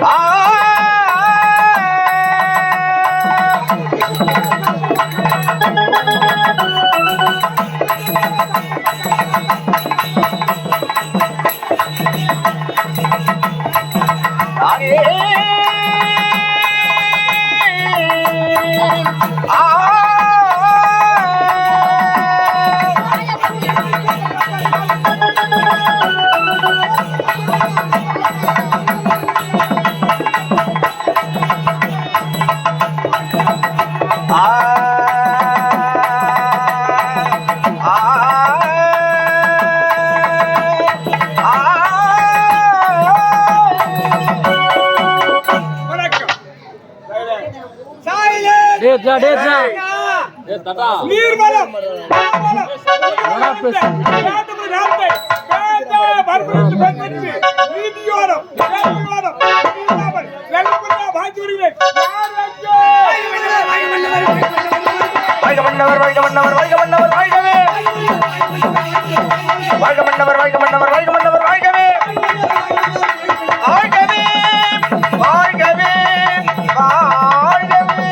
Ah! டேட்ரா டேட்ரா நீர்வளம் வேண்டுமென்ற நாட்டை வேண்ட வறுமையிலிருந்து பெண்பெற்று நீதியோடும் வேண்டுமானம் நீங்காமல் வெள்ளப்பெருமா வாழ்ந்து வருகிறேன் வாழ்க மன்னவர் வாழ்க மன்னவர் வாழ்க மன்னவர் வாழ்கவே வாழ்க மன்னவர் வாழ்க மன்னவர் வாழ்க மன்னவர் வாழ்கவே வாழ்கவே வாழ்கவே வாழ்கவே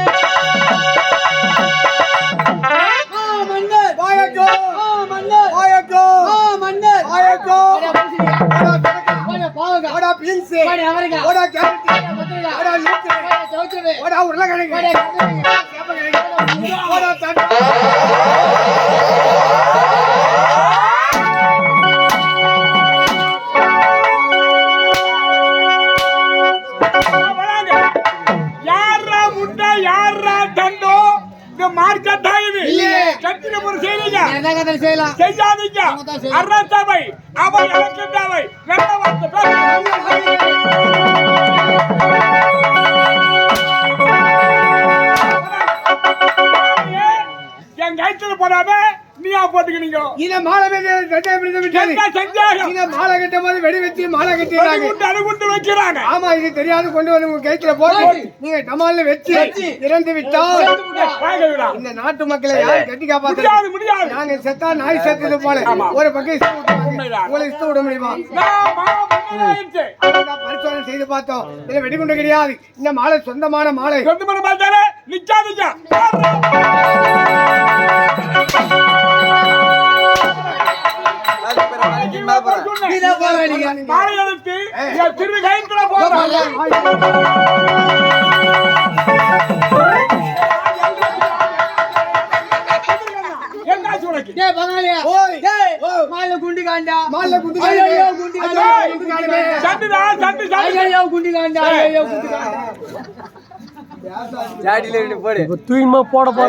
செய்திங்க செய்யாதீங்க. அரசவை அவை அழைக்கின்றவை. நல்ல போட்டுக்கிறீங்க இத மாலை இத மாலை கட்டும் போது வெடி வச்சு மாலை கட்டிடுறாங்க குண்டு அணுகுண்டு வைக்கிறாங்க. ஆமா இது தெரியாது கொண்டு வந்து உங்க கைத்துல போட்டு நீங்க டமால்ல வச்சு இறந்து விட்டால். இந்த நாட்டு மக்களை யாரு கட்டி காப்பாத்து முடியாது நாங்க செத்தா நாய் செத்தது போல. ஒரு பக்கம் இஷ்டம். உங்களை விட முடியுமா? பரிசோதனை செய்து பார்த்தோம். இதுல வெடிகுண்டு கிடையாது. இந்த மாலை சொந்தமான மாலை. சொந்த மரம் பார்த்தாலே நிக்காதீங்க மாலை எடுத்து என் திரு மாலை குண்டி காண்டா? மாலை குண்டு குண்டு? ஐயோ, காண்டா. குண்டு காண்டே. குண்டி குண்டி. காண்டா தூய்மை போட போற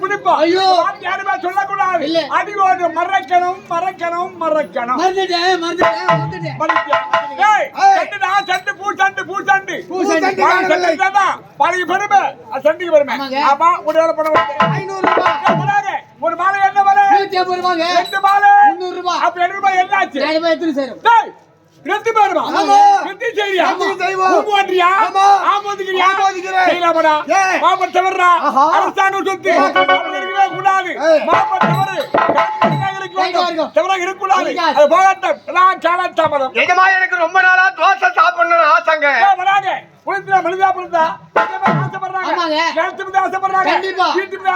உயிரை பிடிப்பா ஐயோ. யாருமே சொல்லக்கூடாது. இல்ல. அடியோடு மறக்கணும் மறக்கணும் மறக்கணும். மறந்துட்டேன் மறந்துட்டேன். மறந்துட்டேன். மறக்க. ஏய். ஏய். சண்டுடா சண்டு பூ சண்டு பூ சண்டு பூ சண்டு. பழைய பெருமை. சண்டுக்கு பெருமை. ஆமா உடனே பணம் ஐநூறு ரூபாய் ஒரு மாலை என்ன மாலை நூத்தி ஐம்பது ரூபாங்க. ரெண்டு மாலை. முந்நூறு ரூபாய் அப்ப ரூபாய் என்னாச்சு? எத்தனை சேரும்? ரெண்டு பேருமா. செய்யா. ஆமோதிக்கிறியா. செய்யலாமடா? தவறா. அரசாங்கம் சொத்து. இருக்கவே கூடாது. தவறு. தவறாக இருக்கக்கூடாது. அது எல்லாம் தாமதம் எனக்கு ரொம்ப நாளா தோசை சாப்பிடணும்னு ஆசைங்க. வராங்க மனிதா புரிந்தா ஆசைப்படுறாங்க. ஆசைப்படுறாங்க.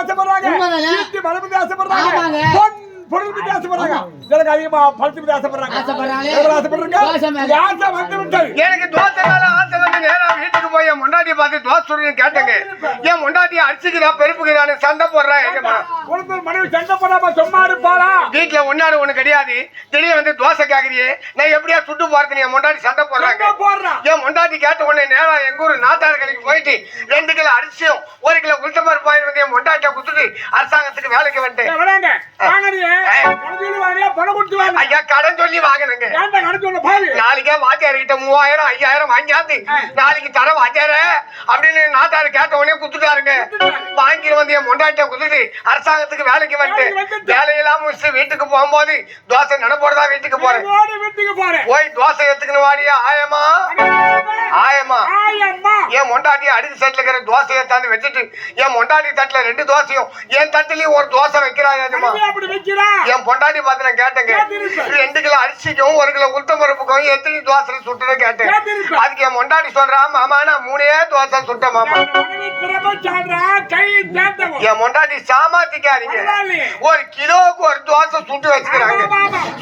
ஆசைப்படுறாங்க. ஆசைப்படுறாங்க. பொருள் பத்தி ஆசைப்படுறாங்க? எனக்கு அதிகமா பழத்து பத்தி ஆசைப்படுறாங்க. ஆசைப்படுறாங்க. ஆசை வந்து விட்டது எனக்கு தோசை மேல ஆசை வந்து நேரா வீட்டுக்கு போய் என் முண்டாட்டியை பார்த்து தோசை சுடுன்னு கேட்டேங்க. என் முண்டாட்டி அடிச்சுக்கிறா பெருப்புக்குதான்னு சண்டை போடுறா எங்கம்மா குடும்ப மனைவி சண்டை போடாம சும்மா இருப்பாளா? வீட்டுல ஒன்னாடு ஒண்ணு கிடையாது. திடீர்னு வந்து தோசை கேக்குறியே. நான் எப்படியா சுட்டு போறது என் முண்டாட்டி சண்டை போடுறாங்க. சண்டை போடுறான் என் முண்டாட்டி கேட்ட உடனே நேரா எங்க ஊர் நாட்டார் கடைக்கு போயிட்டு ரெண்டு கிலோ அரிசியும் ஒரு கிலோ வாங்கி வந்து என் முண்டாட்டிய குடுத்துட்டு அரசாங்கத்துக்கு வேலைக்கு வந்துட்டேன். பணம் கொடுத்து வாங்க. ஐயா கடன் சொல்லி வாங்கினுங்க. கணக்கு சொல்ல பாரு. நாளைக்கே வாத்தியார் கிட்ட மூவாயிரம் ஐயாயிரம் வாங்கியாந்து நாளைக்கு தர வாத்தியார அப்படின்னு நாட்டாரு கேட்ட உடனே குத்துட்டாருங்க. வாங்கி வந்து என் முண்டாட்டிய குத்துட்டு அரசாங்கத்துக்கு வேலைக்கு வந்துட்டு வேலையெல்லாம் முடிச்சுட்டு வீட்டுக்கு போகும்போது தோசை ஓடி வீட்டுக்கு போறேன். போய் தோசை எடுத்துக்கணும் வாடியா ஆயமா ஆயமா ஆயம்மா. என் மொண்டாட்டி அடுக்கு செட்ல இருக்கிற தோசையை தாண்டி வச்சுட்டு என் மொண்டாட்டி தட்டுல ரெண்டு தோசையும் என் தட்டுலயும் ஒரு தோசை வைக்கிறாயாஜமா கழுவி அப்படி வைக்கிறா என் பொண்டாட்டி பார்த்து நான் கேட்டேங்க. ரெண்டு கிலோ அரிசிக்கும் ஒரு கிலோ உளுத்தம் பருப்புக்கும் எத்தனை தோசை சுட்டுன்னு கேட்டேன். அதுக்கு என் மொண்டாட்டி சொல்றா மாமா நான் மூணே தோசை சுட்டேன் மாமா. என் மொண்டாட்டி சாமாத்திக்காதீங்க. ஒரு கிலோவுக்கு ஒரு தோசை சுட்டு வச்சுக்கிறாங்க.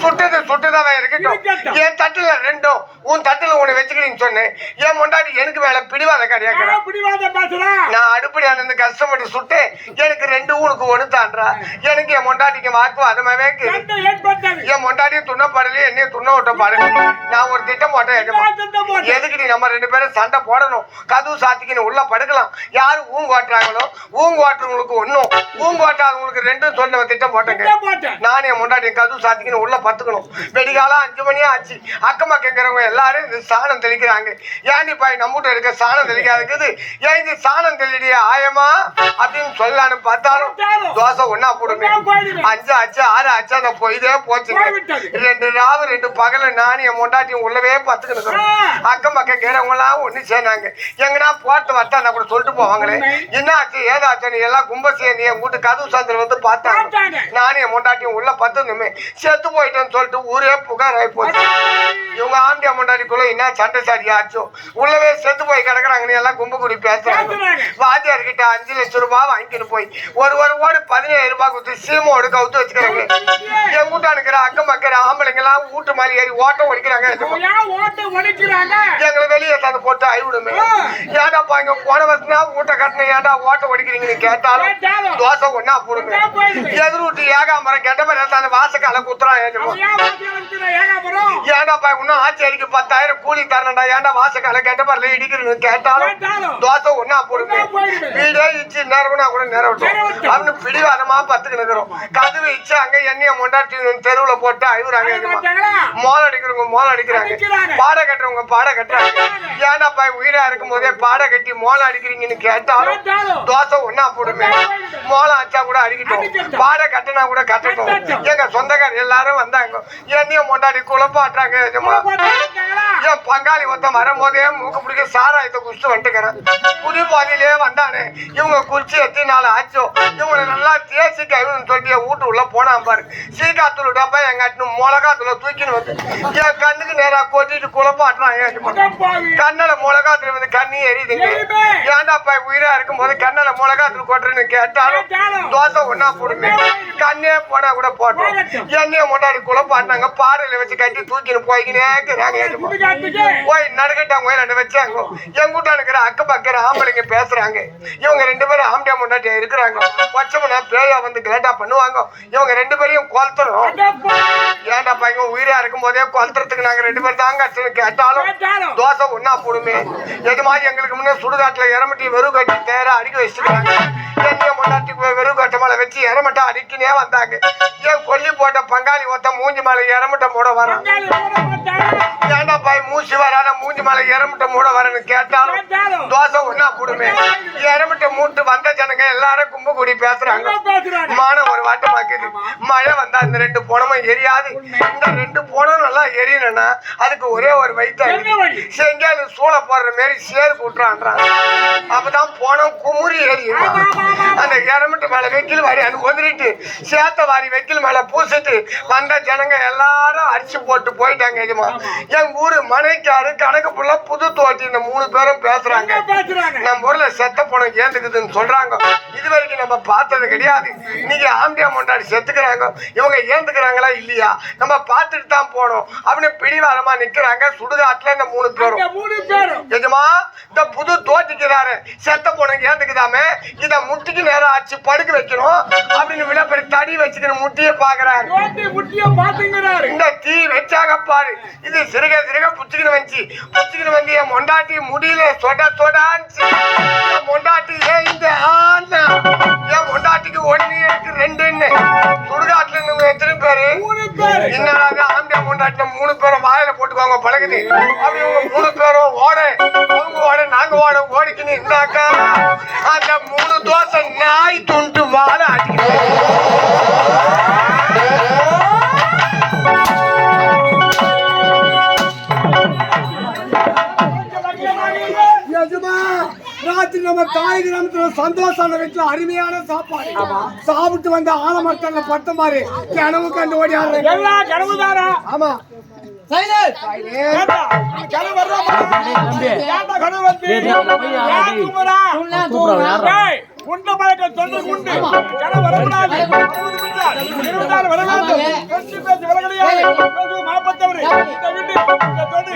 சுட்டது சுட்டுதான் இருக்கட்டும். என் தட்டுல ரெண்டும் உன் தட்டுல ஒண்ணு வச்சுக்கிறீங்கன்னு சொன்னேன். என் மொண்டாட்டி எனக்கு மேல பிடிவாத கிடையாது பிடிவாத பேசுறா நான் இருந்து கஷ்டப்பட்டு சுட்டு எனக்கு ரெண்டு ஊனுக்கு ஒண்ணு தான்றா எனக்கு என் மொண்டாட்டிக்கு வாக்குவாதமாவே என் மொண்டாட்டியும் துண்ணப்பாடலையே என்னையும் துண்ண விட்ட பாருங்க நான் ஒரு திட்டம் போட்டேன் எதுக்கு நம்ம ரெண்டு பேரும் சண்டை போடணும்? கதவு சாத்திக்கின்னு உள்ள படுக்கலாம். யாரு ஊங்கு ஓட்டுறாங்களோ ஊங்கு ஓட்டுறவங்களுக்கு ஒண்ணும். ஊங்கு ஓட்டாதவங்களுக்கு ரெண்டும் சொன்ன திட்டம் போட்டேங்க நானே என் முன்னாடி கதவு சாத்திக்கின்னு உள்ள பத்துக்கணும் வெடிகாலம் அஞ்சு மணி ஆச்சு. அக்கம் பக்கங்கிறவங்க எல்லாரும் சாணம் தெளிக்கிறாங்க. ஏன்டி பாய் நம்மகிட்ட இருக்க சாணம் தெளிக்காதுக்குது ஏன் இந்த சாணம் தெளிடிய ஆயமா அப்படின்னு சொல்லலான்னு பார்த்தாலும் தோசை ஒன்னா போடுங்க அஞ்சு அச்சு ஆறு அச்சு அந்த பொய்தே போச்சுங்க. ரெண்டு ராவு ரெண்டு பகல நானும் என் முண்டாட்டியும் உள்ளவே பத்துக்கணும் அக்கம் பக்கம் எல்லாம் ஒண்ணு சேர்ந்தாங்க எங்கனா போட்டு வட்டா கூட சொல்லிட்டு போவாங்களே? என்ன ஆச்சு ஏதாச்சு? எல்லாம் கும்ப சேர்ந்து என் வீட்டு கதவு சாந்திரம் வந்து பார்த்தாங்க. நானும் என் முண்டாட்டியும் உள்ள பத்துனுமே செத்து போயிட்டேன்னு சொல்லிட்டு ஊரே புகார் ஆகி போச்சு இவங்க ஆம்பியா முண்டாட்டிக்குள்ள என்ன சண்டை சாடி ஆச்சோ? உள்ளவே செத்து போய் எல்லாம் கும்பு குடி பேசுறாங்க. வாத்தியார் கிட்ட அஞ்சு லட்சம் ரூபாய் வாங்கிட்டு போய் ஒரு ஒரு ஓடு பதினேழு ரூபாய் கொடுத்து சீமோடு கவுத்து வச்சுக்கிறாங்க. என் இருக்கிற அக்கம் பக்கிற ஆம்பளைங்க எல்லாம் வீட்டு மாதிரி ஏறி ஓட்டம் உடைக்கிறாங்க எங்களை வெளியே தந்து அழிவிடுமே ஏன்டாப்பா இங்க போன வருஷம் தான் வீட்டை கட்டின ஏன்டா ஓட்ட ஒடிக்கிறீங்கன்னு கேட்டாலும் தோசை ஒன்னா போடுங்க எதிர் வீட்டு ஏகாமரம் கெட்ட பேர் அந்த வாத்தியார் இருக்கிற ஏகாபுரம் ஏன்டாப்பா இன்னும் ஆச்சரிக்கு பத்தாயிரம் கூலி தரணும்டா ஏன்டா வாசக்கால கெட்ட பேர்ல இடிக்கிறீங்க கேட்டாலும் தோசை ஒன்னா போடுங்க வீடே இச்சு நேரம்னா கூட விட்டோம் அவனு பிடிவாதமா பத்துக்கு நிக்கிறோம். கதவு இச்சு அங்க எண்ணெய மொண்டாட்டி தெருவுல போட்டு மாட்டாங்களா மோல் அடிக்கிறவங்க மோல் அடிக்கிறாங்க. பாட கட்டுறவங்க பாட கட்டுறாங்க. ஏன்டாப்பா உயிரா இருக்கும் போதே பாட கட்டி மோளம் அடிக்கிறீங்கன்னு கேட்டாலும் தோசை ஒன்னா போடுமே. மோளம் அடிச்சா கூட அடிக்கட்டும். பாட கட்டினா கூட கட்டட்டும். எங்க சொந்தக்காரர் எல்லாரும் வந்தாங்க. என்னையும் மொண்டாடி போட்டாங்களா என் பங்காளி ஒருத்தன் வரும்போதே மூக்கு பிடிக்க சாராயத்தை குடிச்சு வந்துட்டுக்கிறேன் புது பாதியிலே வந்தானே. இவங்க குடிச்சு எத்தனை நாள் ஆச்சோ? இவங்களை நல்லா தேசி கைவின்னு சொல்லி வீட்டு உள்ள போனான் பாரு. சீக்காத்தூள் டப்பா எங்க மிளகாத்தூள தூக்கின்னு வந்து என் கண்ணுக்கு நேரா கொட்டிட்டு குழப்பாட்டுறான் கண்ணல மிளகாத்துல வந்து கண்ணி எரியுதுங்க. ஏன்டாப்பா உயிரா இருக்கும் போது கண்ணல மிளகாத்துல கொட்டுறேன்னு கேட்டாலும். தோசை ஒன்னா போடுங்க. கண்ணே போனா கூட போட்டோம். என்னைய முன்னாடி குழப்பாட்டினாங்க. பாறையில வச்சு கட்டி தூக்கின்னு. குடிகாட்டுக்கு போய் நடுக்கட்டாங்க ரெண்டு வச்சாங்க என் கூட்ட இருக்கிற அக்க பக்கிற ஆம்பளைங்க பேசுறாங்க. இவங்க ரெண்டு பேரும் ஆம்படியா முன்னாடி இருக்கிறாங்க. பச்சைமனா பேயா வந்து கிளேட்டா பண்ணுவாங்க. இவங்க ரெண்டு பேரையும் கொளுத்தணும் ஏன்டா பையன் உயிரா இருக்கும் போதே கொளுத்துறதுக்கு நாங்க ரெண்டு பேரும் தாங்க கேட்டாலும் தோசை ஒன்னா போடுமே. எது மாதிரி எங்களுக்கு முன்னே சுடுகாட்டுல இறமட்டி வெறும் கட்டி தேர அடிக்க வச்சுருக்காங்க முன்னாடி வெறும் கட்ட மேல வச்சு இறமட்டா அடிக்கினே வந்தாங்க. ஏன் கொல்லி போட்ட பங்காளி ஒருத்த மூஞ்சி மேல இறமட்ட மூட வரான்? ஏன்டா பாய் மூச்சு வராத மூஞ்சி மேல இறமட்ட மூட வரேன்னு கேட்டாலும் தோசை ஒன்னா போடுமே இறமட்ட மூட்டு வந்த ஜனங்க எல்லாரும் கும்பு கூடி பேசுறாங்க. மானம் ஒரு வாட்டமாக்குது மழை வந்தா இந்த ரெண்டு போனமும் எரியாது. இந்த ரெண்டு போனம் நல்லா எரியணும்னா அதுக்கு ஒரே ஒரு வழி? செங்கால சூளை போடுற மாதிரி சேர் கூட்டுறான்றான். அப்பதான் போனம் குமுறி எரியும்? அந்த இறமட்டு மேல வைக்க வெக்கில் வாரி அது சேத்த வாரி வெக்கில் மேல பூசிட்டு வந்த ஜனங்க எல்லாரும் அரிசி போட்டு போயிட்டாங்க எஜமா. எங்க ஊரு மனைக்காரு கணக்கு புள்ள புது தோட்டி இந்த மூணு பேரும் பேசுறாங்க. நம்ம ஊர்ல செத்த பணம் ஏந்துக்குதுன்னு சொல்றாங்க. இது வரைக்கும் நம்ம பார்த்தது கிடையாது. இன்னைக்கு ஆம்பியா மொண்டாடி செத்துக்கிறாங்க. இவங்க ஏந்துக்கிறாங்களா இல்லையா? நம்ம பார்த்துட்டு தான் போனோம். அப்படின்னு பிடிவாரமா நிக்கிறாங்க. சுடுகாட்டுல இந்த மூணு பேரும். மூணு பேரும். எஜமா இந்த புது தோட்டிக்கிறாரு செத்த போனங்க ஏந்துக்குதாமே. இத முட்டிக்கு நேரம் ஆச்சு படுக்க வைக்கணும். அப்படின்னு விடப்பெரிய தடி வச்சுக்கிற முட்டிய பாக்குறாரு. முட்டிய பாத்துங்கிறாரு இந்த தீ வச்சாங்க பாரு. இது சிறுக சிறுக புச்சுக்கின்னு வந்துச்சு. புச்சுக்கின்னு வந்து என் மொண்டாட்டி முடியல. சொட சொடான்ச்சு. என் மொண்டாட்டி ஏன் இந்த ஆனா என் மொண்டாட்டிக்கு ஒண்ணு எனக்கு ரெண்டுன்னு சுடுகாட்டுல இருந்து எத்தனை பேரு? என்னடா ஆம்பியா மொண்டாட்டின மூணு பேரும் வாயில போட்டுக்கோங்க பழகுது. அப்படி மூணு பேரும் ஓட அவங்க ஓட நாங்க ஓட ஓடிக்கின்னு இருந்தாக்கா அந்த மூணு தோசை நாய் துண்டு வாழ ராத்திரி நம்ம தாய் கிராமத்துல சந்தோஷம் வீட்டுல அருமையான சாப்பாடு. சாப்பிட்டு வந்த ஆலமரத்தல்ல பட்ட மாதிரி கனவு கண்டு எல்லா ஆமா. சைலன்ட் ஏண்டா, கனவு வர்றோமா? ஏண்டா கனவு வந்து? உண்ட பழக்கம் சொல்லு உண்டு. கனவு வரக்கூடாது. இருபத்தாறு வரக்கூடாது. பேச்சு பேச்சு வரக்கூடாது. மாப்பத்தவரு. இந்த வீட்டு, இந்த தொண்டு,